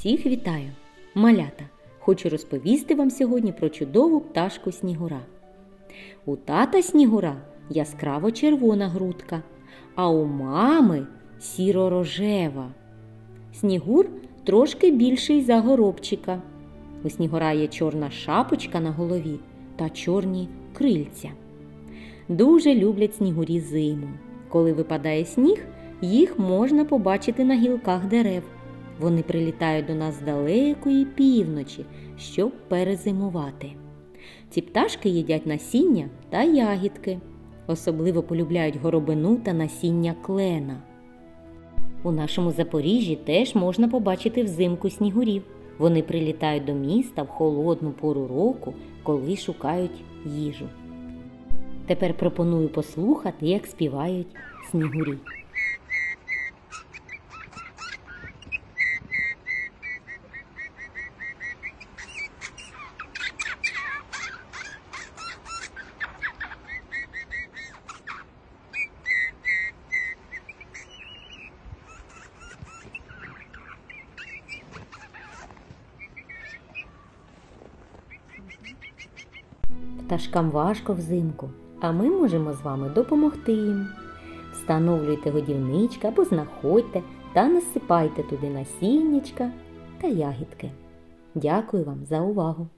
Всіх вітаю! Малята! Хочу розповісти вам сьогодні про чудову пташку Снігура. У тата Снігура яскраво червона грудка, а у мами сіро-рожева. Снігур трошки більший за горобчика. У Снігура є чорна шапочка на голові та чорні крильця. Дуже люблять снігурі зиму. Коли випадає сніг, їх можна побачити на гілках дерев. Вони прилітають до нас з далекої півночі, щоб перезимувати. Ці пташки їдять насіння та ягідки. Особливо полюбляють горобину та насіння клена. У нашому Запоріжжі теж можна побачити взимку снігурів. Вони прилітають до міста в холодну пору року, коли шукають їжу. Тепер пропоную послухати, як співають снігурі. Пташкам важко взимку, а ми можемо з вами допомогти їм. Встановлюйте годівничка або знаходьте та насипайте туди насіннячка та ягідки. Дякую вам за увагу!